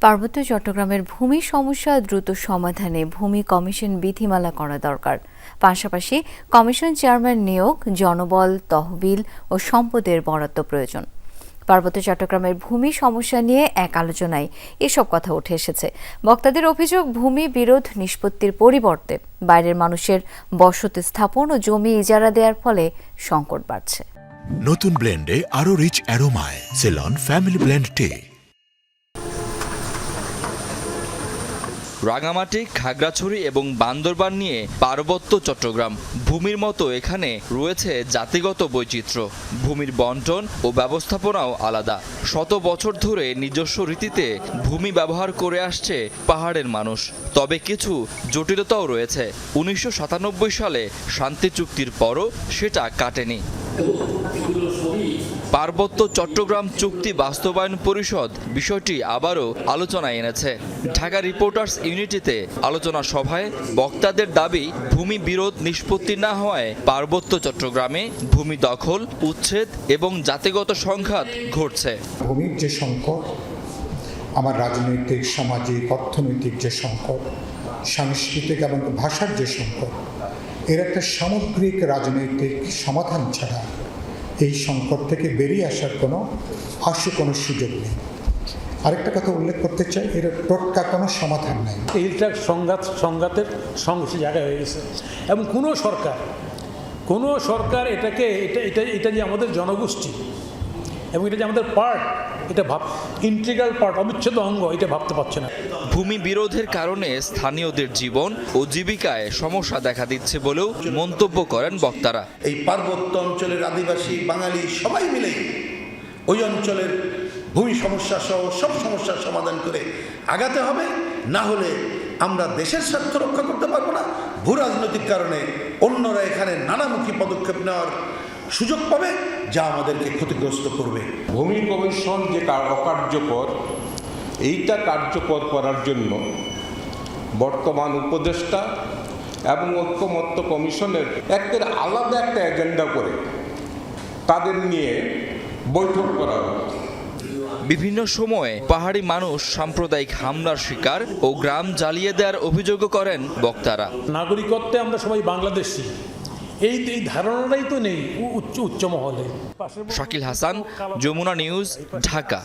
পার্বত্য চট্টগ্রামের ভূমি সমস্যা দ্রুত সমাধানে ভূমি কমিশন বিধিমালা করা দরকার। পাশাপাশি কমিশন চেয়ারম্যান নিয়োগ, জনবল, তহবিল ও সম্পদের বরাদ্দ প্রয়োজন। পার্বত্য চট্টগ্রামের ভূমি সমস্যা নিয়ে এক আলোচনায় এসব কথা উঠে এসেছে। বক্তাদের অভিযোগ, ভূমি বিরোধ নিষ্পত্তির পরিবর্তে বাইরের মানুষের বসতি স্থাপন ও জমি ইজারা দেওয়ার ফলে সংকট বাড়ছে। নতুন ব্লেন্ডে আরও rich অ্যারোমায় Ceylon family blend tea Rangamati, Khagrachari এবং বান্দরবান নিয়ে পার্বত্য চট্টগ্রাম। ভূমির মতো এখানে রয়েছে জাতিগত বৈচিত্র্য। ভূমির বন্টন ও ব্যবস্থাপনাও আলাদা। শত বছর ধরে নিজস্ব রীতিতে ভূমি ব্যবহার করে আসছে পাহাড়ের মানুষ। তবে কিছু জটিলতাও রয়েছে। উনিশশো সাতানব্বই সালে শান্তি চুক্তির পরও সেটা কাটেনি। পার্বত্য চট্টগ্রাম চুক্তি বাস্তবায়ন পরিষদ বিষয়টি আবারও আলোচনায় এনেছে। ঢাকা রিপোর্টার্স ইউনিটিতে আলোচনা সভায় বক্তাদের দাবি, ভূমি বিরোধ নিষ্পত্তি না হওয়ায় পার্বত্য চট্টগ্রামে ভূমি দখল, উচ্ছেদ এবং জাতিগত সংঘাত ঘটছে। ভূমির যে সংকট, আমার রাজনৈতিক, সামাজিক, অর্থনৈতিক যে সংকট, সাংস্কৃতিক এবং ভাষার যে সংকট, এর একটা সামগ্রিক রাজনৈতিক সমাধান ছাড়া এই সংকট থেকে বেরিয়ে আসার কোনো আশু কোনো সুযোগ নেই। আরেকটা কথা উল্লেখ করতে চাই, এর টোটকা কোনো সমাধান নাই। এইটা সংঘাত, সংঘাতের সংঘর্ষ জায়গা হয়ে গেছে। এবং কোনো সরকার কোনো সরকার এটাকে, এটা এটা এটা যে আমাদের জনগোষ্ঠী এবং এটা যে আমাদের পার্ট এটা ভাব ইন্টিগ্রাল পার্ট অবিচ্ছেদ্য অঙ্গ এটা ভাবতে পারছে না। ভূমি বিরোধের কারণে স্থানীয়দের জীবন ও জীবিকায় সমস্যা দেখা দিচ্ছে বলেও মন্তব্য করেন বক্তারা। এই পার্বত্য অঞ্চলের আদিবাসী বাঙালি সবাই মিলে ওই অঞ্চলের ভূমি সমস্যা সহ সব সমস্যার সমাধান করে আগাতে হবে। না হলে আমরা দেশের স্বার্থ রক্ষা করতে পারব না। ভূ রাজনৈতিক কারণে অন্যরা এখানে নানামুখী পদক্ষেপ নেওয়ার সুযোগ পাবে যা আমাদেরকে ক্ষতিগ্রস্ত করবে। ভূমি কমিশন যে কার- অকার্যকর এইটা কার্যকর করার জন্য বর্তমান উপদেষ্টা এবং ঐক্যমত্য কমিশনের একের আলাদা একটা এজেন্ডা করে তাদের নিয়ে বৈঠক করা বিভিন্ন সময়ে পাহাড়ি মানুষ সাম্প্রদায়িক হামলার শিকার ও গ্রাম জ্বালিয়ে দেওয়ার অভিযোগও করেন বক্তারা। নাগরিকত্বে আমরা সবাই বাংলাদেশি। এই এই ধারণাটাই তো নেই। উচ্চ উচ্চ মহলে। শাকিল হাসান যমুনা নিউজ ঢাকা।